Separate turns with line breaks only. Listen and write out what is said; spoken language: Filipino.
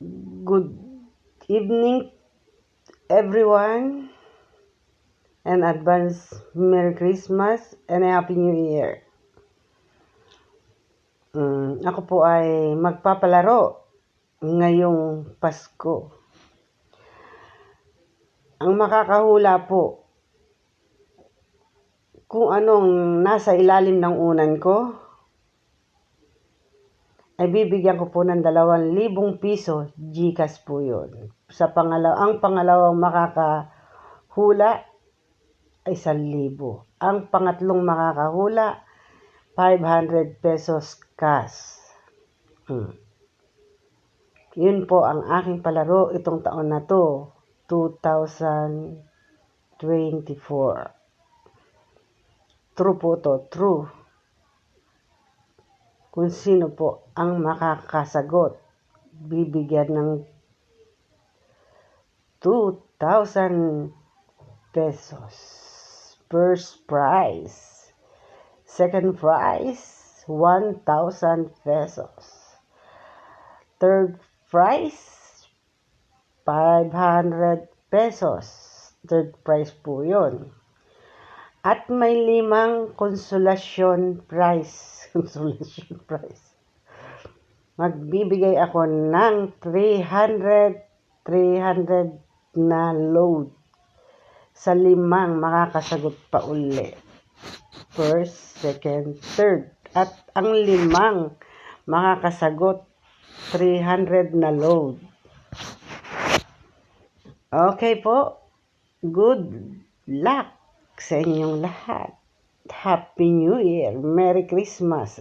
Good evening, everyone, and advance Merry Christmas and Happy New Year. Mm, ako po ay magpapalaro ngayong Pasko. Ang makakahula po kung anong nasa ilalim ng unan ko, ay bibigyan ko po ng dalawang libong piso, Gcash po yun. Sa pangalaw, ang pangalawang makakahula ay 1,000. Ang pangatlong makakahula, 500 pesos cash. Hmm. Yun po ang aking palaro itong taon na to, 2024. True po to, true kung sino po ang makakasagot. Bibigyan ng 2,000 pesos. First prize. Second prize, 1,000 pesos. Third prize, 500 pesos. Third prize po yun. At may limang consolation prize. Consolation prize. Magbibigay ako ng 300, 300 na load sa limang makakasagot pa uli. First, second, third. At ang limang makakasagot 300 na load. Okay po. Good luck sa inyong lahat. Happy New Year. Merry Christmas.